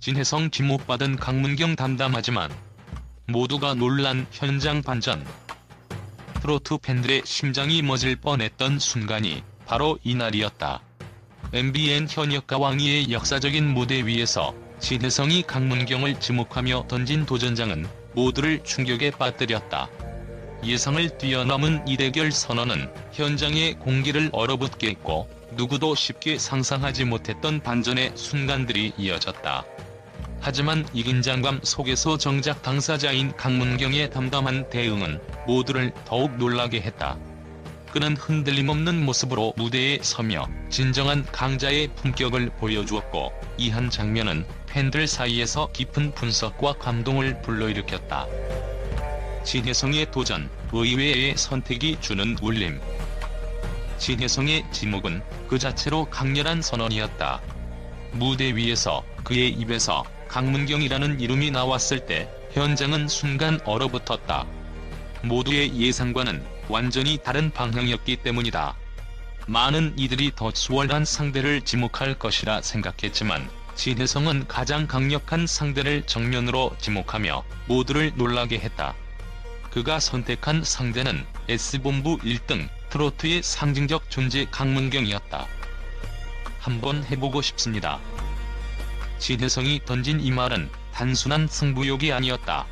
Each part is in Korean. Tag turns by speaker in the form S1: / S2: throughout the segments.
S1: 진혜성 지목받은 강문경 담담하지만 모두가 놀란 현장 반전. 트로트 팬들의 심장이 멎을 뻔했던 순간이 바로 이날이었다. MBN 현역 가왕이의 역사적인 무대 위에서 진혜성이 강문경을 지목하며 던진 도전장은 모두를 충격에 빠뜨렸다. 예상을 뛰어넘은 이 대결 선언은 현장의 공기를 얼어붙게 했고 누구도 쉽게 상상하지 못했던 반전의 순간들이 이어졌다. 하지만 이 긴장감 속에서 정작 당사자인 강문경의 담담한 대응은 모두를 더욱 놀라게 했다. 그는 흔들림 없는 모습으로 무대에 서며 진정한 강자의 품격을 보여주었고 이 한 장면은 팬들 사이에서 깊은 분석과 감동을 불러일으켰다. 진혜성의 도전, 의외의 선택이 주는 울림. 진혜성의 지목은 그 자체로 강렬한 선언이었다. 무대 위에서 그의 입에서 강문경이라는 이름이 나왔을 때 현장은 순간 얼어붙었다. 모두의 예상과는 완전히 다른 방향이었기 때문이다. 많은 이들이 더 수월한 상대를 지목할 것이라 생각했지만 진혜성은 가장 강력한 상대를 정면으로 지목하며 모두를 놀라게 했다. 그가 선택한 상대는 S본부 1등 트로트의 상징적 존재 강문경이었다. 한번 해보고 싶습니다. 진혜성이 던진 이 말은 단순한 승부욕이 아니었다.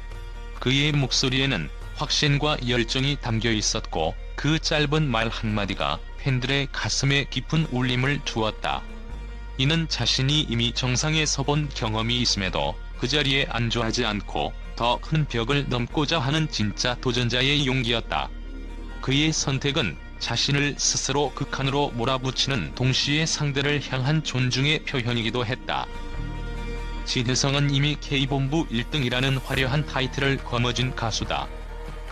S1: 그의 목소리에는 확신과 열정이 담겨 있었고 그 짧은 말 한마디가 팬들의 가슴에 깊은 울림을 주었다. 이는 자신이 이미 정상에 서본 경험이 있음에도 그 자리에 안주하지 않고 더 큰 벽을 넘고자 하는 진짜 도전자의 용기였다. 그의 선택은 자신을 스스로 극한으로 몰아붙이는 동시에 상대를 향한 존중의 표현이기도 했다. 진혜성은 이미 K본부 1등이라는 화려한 타이틀을 거머쥔 가수다.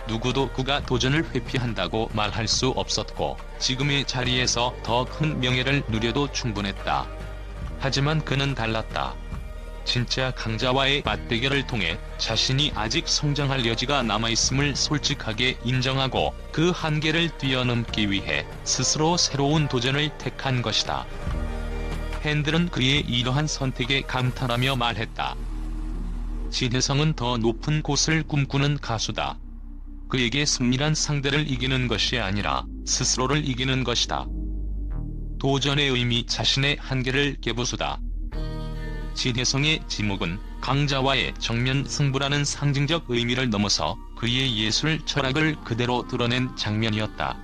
S1: 누구도 그가 도전을 회피한다고 말할 수 없었고 지금의 자리에서 더 큰 명예를 누려도 충분했다. 하지만 그는 달랐다. 진짜 강자와의 맞대결을 통해 자신이 아직 성장할 여지가 남아있음을 솔직하게 인정하고 그 한계를 뛰어넘기 위해 스스로 새로운 도전을 택한 것이다. 팬들은 그의 이러한 선택에 감탄하며 말했다. 진혜성은 더 높은 곳을 꿈꾸는 가수다. 그에게 승리란 상대를 이기는 것이 아니라 스스로를 이기는 것이다. 도전의 의미 자신의 한계를 깨부수다. 진혜성의 지목은 강자와의 정면 승부라는 상징적 의미를 넘어서 그의 예술 철학을 그대로 드러낸 장면이었다.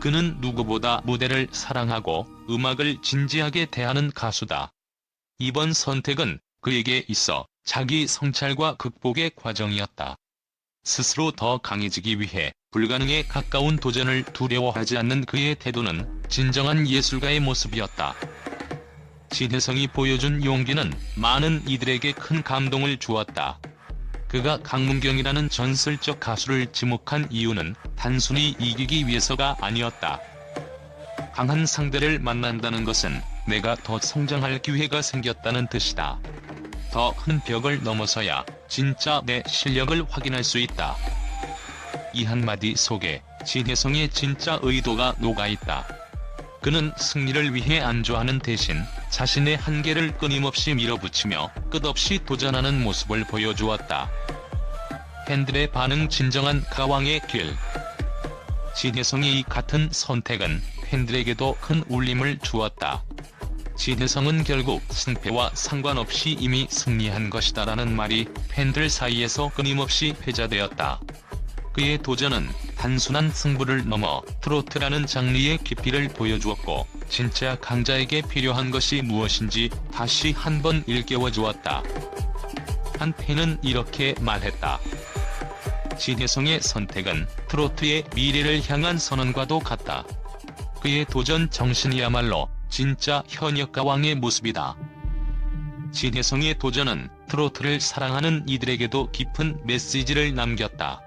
S1: 그는 누구보다 무대를 사랑하고 음악을 진지하게 대하는 가수다. 이번 선택은 그에게 있어 자기 성찰과 극복의 과정이었다. 스스로 더 강해지기 위해 불가능에 가까운 도전을 두려워하지 않는 그의 태도는 진정한 예술가의 모습이었다. 진혜성이 보여준 용기는 많은 이들에게 큰 감동을 주었다. 그가 강문경이라는 전설적 가수를 지목한 이유는 단순히 이기기 위해서가 아니었다. 강한 상대를 만난다는 것은 내가 더 성장할 기회가 생겼다는 뜻이다. 더 큰 벽을 넘어서야 진짜 내 실력을 확인할 수 있다. 이 한마디 속에 진혜성의 진짜 의도가 녹아있다. 그는 승리를 위해 안주하는 대신 자신의 한계를 끊임없이 밀어붙이며 끝없이 도전하는 모습을 보여주었다. 팬들의 반응 진정한 가왕의 길. 진혜성의 이 같은 선택은 팬들에게도 큰 울림을 주었다. 진혜성은 결국 승패와 상관없이 이미 승리한 것이다라는 말이 팬들 사이에서 끊임없이 회자되었다. 그의 도전은 단순한 승부를 넘어 트로트라는 장르의 깊이를 보여주었고 진짜 강자에게 필요한 것이 무엇인지 다시 한번 일깨워 주었다. 한 팬은 이렇게 말했다. 진혜성의 선택은 트로트의 미래를 향한 선언과도 같다. 그의 도전 정신이야말로 진짜 현역 가왕의 모습이다. 진혜성의 도전은 트로트를 사랑하는 이들에게도 깊은 메시지를 남겼다.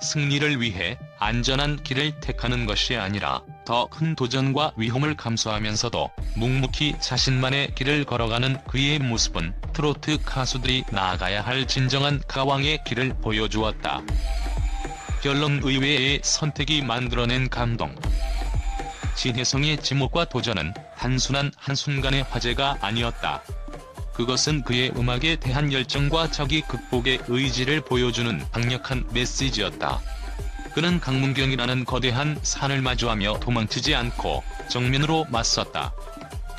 S1: 승리를 위해 안전한 길을 택하는 것이 아니라 더 큰 도전과 위험을 감수하면서도 묵묵히 자신만의 길을 걸어가는 그의 모습은 트로트 가수들이 나아가야 할 진정한 가왕의 길을 보여주었다. 결론 의외의 선택이 만들어낸 감동. 진혜성의 지목과 도전은 단순한 한순간의 화제가 아니었다. 그것은 그의 음악에 대한 열정과 자기 극복의 의지를 보여주는 강력한 메시지였다. 그는 강문경이라는 거대한 산을 마주하며 도망치지 않고 정면으로 맞섰다.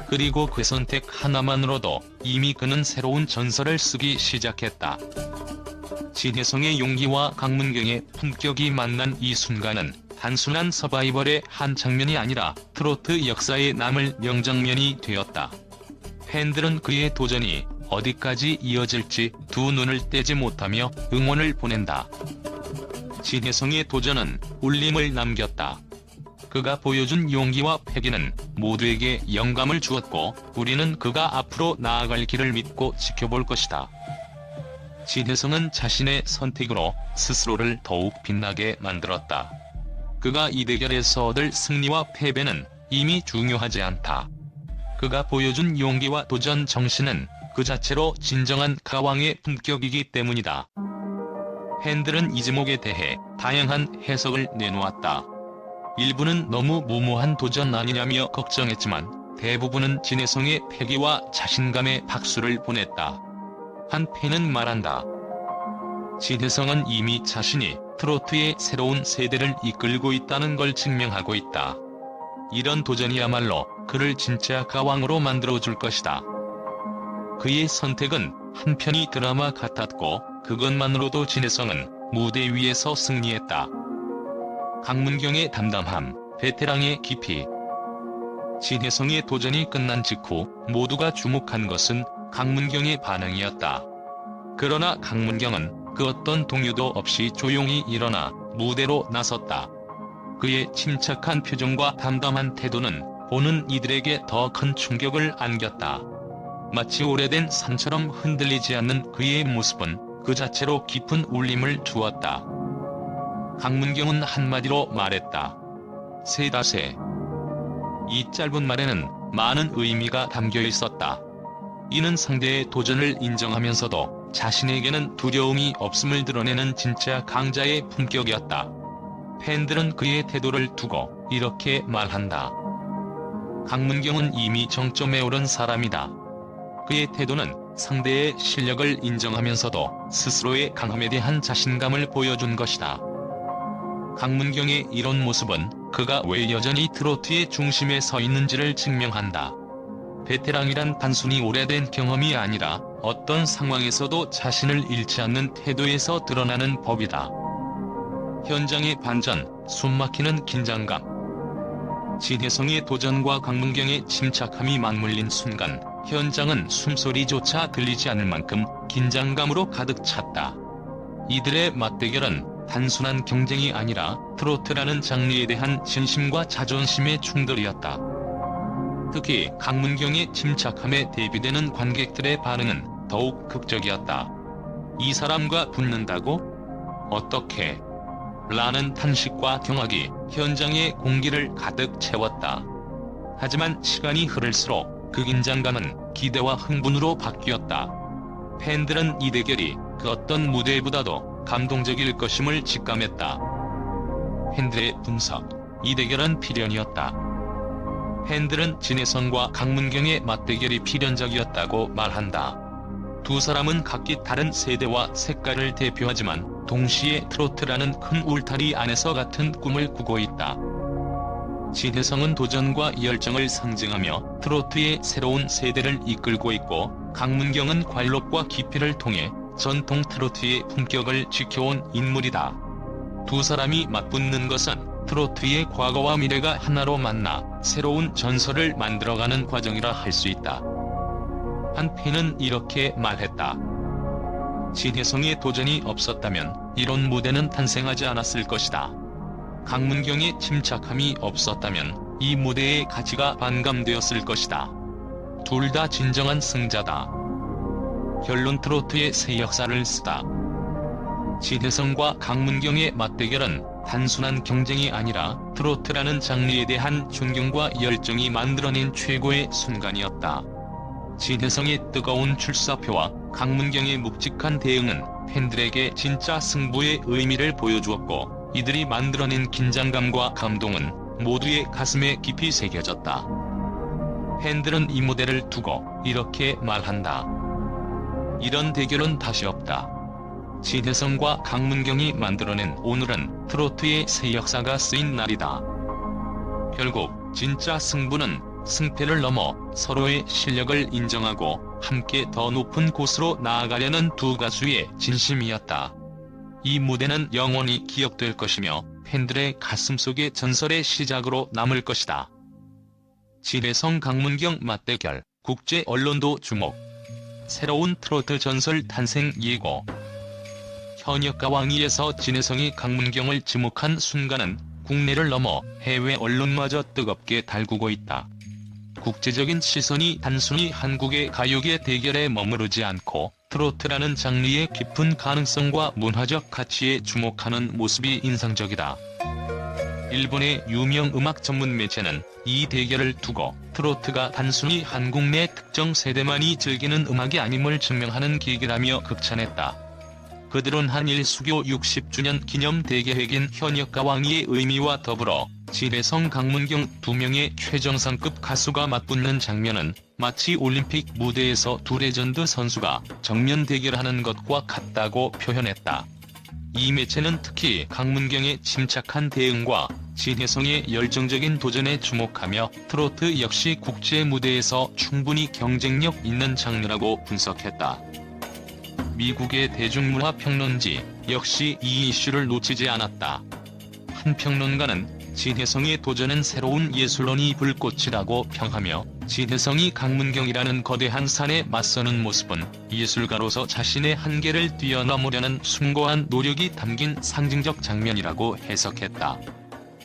S1: 그리고 그 선택 하나만으로도 이미 그는 새로운 전설을 쓰기 시작했다. 진혜성의 용기와 강문경의 품격이 만난 이 순간은 단순한 서바이벌의 한 장면이 아니라 트로트 역사에 남을 명장면이 되었다. 팬들은 그의 도전이 어디까지 이어질지 두 눈을 떼지 못하며 응원을 보낸다. 진혜성의 도전은 울림을 남겼다. 그가 보여준 용기와 패기는 모두에게 영감을 주었고 우리는 그가 앞으로 나아갈 길을 믿고 지켜볼 것이다. 진혜성은 자신의 선택으로 스스로를 더욱 빛나게 만들었다. 그가 이 대결에서 얻을 승리와 패배는 이미 중요하지 않다. 그가 보여준 용기와 도전 정신은 그 자체로 진정한 가왕의 품격이기 때문이다. 팬들은 이 제목에 대해 다양한 해석을 내놓았다. 일부는 너무 무모한 도전 아니냐며 걱정했지만 대부분은 진혜성의 패기와 자신감에 박수를 보냈다. 한 팬은 말한다. 진혜성은 이미 자신이 트로트의 새로운 세대를 이끌고 있다는 걸 증명하고 있다. 이런 도전이야말로 그를 진짜 가왕으로 만들어줄 것이다. 그의 선택은 한편이 드라마 같았고 그것만으로도 진혜성은 무대 위에서 승리했다. 강문경의 담담함, 베테랑의 깊이. 진혜성의 도전이 끝난 직후 모두가 주목한 것은 강문경의 반응이었다. 그러나 강문경은 그 어떤 동요도 없이 조용히 일어나 무대로 나섰다. 그의 침착한 표정과 담담한 태도는 보는 이들에게 더 큰 충격을 안겼다. 마치 오래된 산처럼 흔들리지 않는 그의 모습은 그 자체로 깊은 울림을 주었다. 강문경은 한마디로 말했다. 세다세. 이 짧은 말에는 많은 의미가 담겨 있었다. 이는 상대의 도전을 인정하면서도 자신에게는 두려움이 없음을 드러내는 진짜 강자의 품격이었다. 팬들은 그의 태도를 두고 이렇게 말한다. 강문경은 이미 정점에 오른 사람이다. 그의 태도는 상대의 실력을 인정하면서도 스스로의 강함에 대한 자신감을 보여준 것이다. 강문경의 이런 모습은 그가 왜 여전히 트로트의 중심에 서 있는지를 증명한다. 베테랑이란 단순히 오래된 경험이 아니라 어떤 상황에서도 자신을 잃지 않는 태도에서 드러나는 법이다. 현장의 반전, 숨막히는 긴장감. 진혜성의 도전과 강문경의 침착함이 맞물린 순간, 현장은 숨소리조차 들리지 않을 만큼 긴장감으로 가득 찼다. 이들의 맞대결은 단순한 경쟁이 아니라 트로트라는 장르에 대한 진심과 자존심의 충돌이었다. 특히 강문경의 침착함에 대비되는 관객들의 반응은 더욱 극적이었다. 이 사람과 붙는다고? 어떻게? 라는 탄식과 경악이 현장의 공기를 가득 채웠다. 하지만 시간이 흐를수록 그 긴장감은 기대와 흥분으로 바뀌었다. 팬들은 이 대결이 그 어떤 무대보다도 감동적일 것임을 직감했다. 팬들의 분석, 이 대결은 필연이었다. 팬들은 진혜성과 강문경의 맞대결이 필연적이었다고 말한다. 두 사람은 각기 다른 세대와 색깔을 대표하지만 동시에 트로트라는 큰 울타리 안에서 같은 꿈을 꾸고 있다. 진혜성은 도전과 열정을 상징하며 트로트의 새로운 세대를 이끌고 있고 강문경은 관록과 깊이를 통해 전통 트로트의 품격을 지켜온 인물이다. 두 사람이 맞붙는 것은 트로트의 과거와 미래가 하나로 만나 새로운 전설을 만들어가는 과정이라 할 수 있다. 한 팬은 이렇게 말했다. 진혜성의 도전이 없었다면 이런 무대는 탄생하지 않았을 것이다. 강문경의 침착함이 없었다면 이 무대의 가치가 반감되었을 것이다. 둘 다 진정한 승자다. 결론 트로트의 새 역사를 쓰다. 진혜성과 강문경의 맞대결은 단순한 경쟁이 아니라 트로트라는 장르에 대한 존경과 열정이 만들어낸 최고의 순간이었다. 진혜성의 뜨거운 출사표와 강문경의 묵직한 대응은 팬들에게 진짜 승부의 의미를 보여주었고 이들이 만들어낸 긴장감과 감동은 모두의 가슴에 깊이 새겨졌다. 팬들은 이 무대를 두고 이렇게 말한다. 이런 대결은 다시 없다. 진혜성과 강문경이 만들어낸 오늘은 트로트의 새 역사가 쓰인 날이다. 결국 진짜 승부는 승패를 넘어 서로의 실력을 인정하고 함께 더 높은 곳으로 나아가려는 두 가수의 진심이었다. 이 무대는 영원히 기억될 것이며 팬들의 가슴속의 전설의 시작으로 남을 것이다. 진혜성 강문경 맞대결, 국제 언론도 주목. 새로운 트로트 전설 탄생 예고. 현역가 왕위에서 진혜성이 강문경을 지목한 순간은 국내를 넘어 해외 언론마저 뜨겁게 달구고 있다. 국제적인 시선이 단순히 한국의 가요계 대결에 머무르지 않고 트로트라는 장르의 깊은 가능성과 문화적 가치에 주목하는 모습이 인상적이다. 일본의 유명 음악 전문 매체는 이 대결을 두고 트로트가 단순히 한국 내 특정 세대만이 즐기는 음악이 아님을 증명하는 계기라며 극찬했다. 그들은 한일 수교 60주년 기념 대계획인 현역가 왕위의 의미와 더불어 진혜성 강문경 두 명의 최정상급 가수가 맞붙는 장면은 마치 올림픽 무대에서 두 레전드 선수가 정면 대결하는 것과 같다고 표현했다. 이 매체는 특히 강문경의 침착한 대응과 진혜성의 열정적인 도전에 주목하며 트로트 역시 국제 무대에서 충분히 경쟁력 있는 장르라고 분석했다. 미국의 대중문화 평론지 역시 이 이슈를 놓치지 않았다. 한 평론가는 진혜성의 도전은 새로운 예술론이 불꽃이라고 평하며 진혜성이 강문경이라는 거대한 산에 맞서는 모습은 예술가로서 자신의 한계를 뛰어넘으려는 숭고한 노력이 담긴 상징적 장면이라고 해석했다.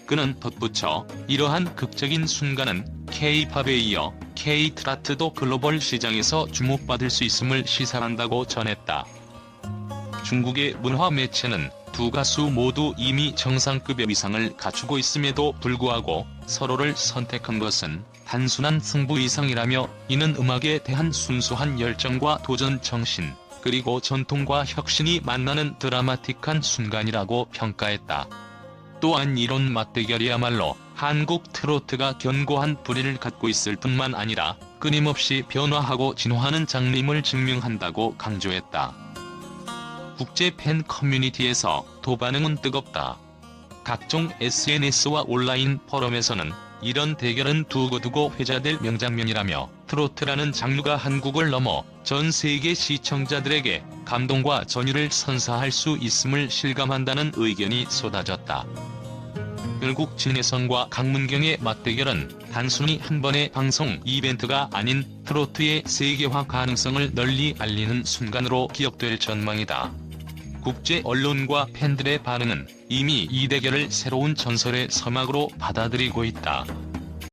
S1: 그는 덧붙여 이러한 극적인 순간은 K-팝에 이어 K-트라트도 글로벌 시장에서 주목받을 수 있음을 시사한다고 전했다. 중국의 문화 매체는 두 가수 모두 이미 정상급의 위상을 갖추고 있음에도 불구하고 서로를 선택한 것은 단순한 승부 이상이라며 이는 음악에 대한 순수한 열정과 도전 정신, 그리고 전통과 혁신이 만나는 드라마틱한 순간이라고 평가했다. 또한 이런 맞대결이야말로 한국 트로트가 견고한 뿌리를 갖고 있을 뿐만 아니라 끊임없이 변화하고 진화하는 장르임을 증명한다고 강조했다. 국제 팬 커뮤니티에서 도반응은 뜨겁다. 각종 SNS와 온라인 포럼에서는 이런 대결은 두고두고 회자될 명장면이라며 트로트라는 장르가 한국을 넘어 전 세계 시청자들에게 감동과 전율을 선사할 수 있음을 실감한다는 의견이 쏟아졌다. 결국 진혜성과 강문경의 맞대결은 단순히 한 번의 방송 이벤트가 아닌 트로트의 세계화 가능성을 널리 알리는 순간으로 기억될 전망이다. 국제 언론과 팬들의 반응은 이미 이 대결을 새로운 전설의 서막으로 받아들이고 있다.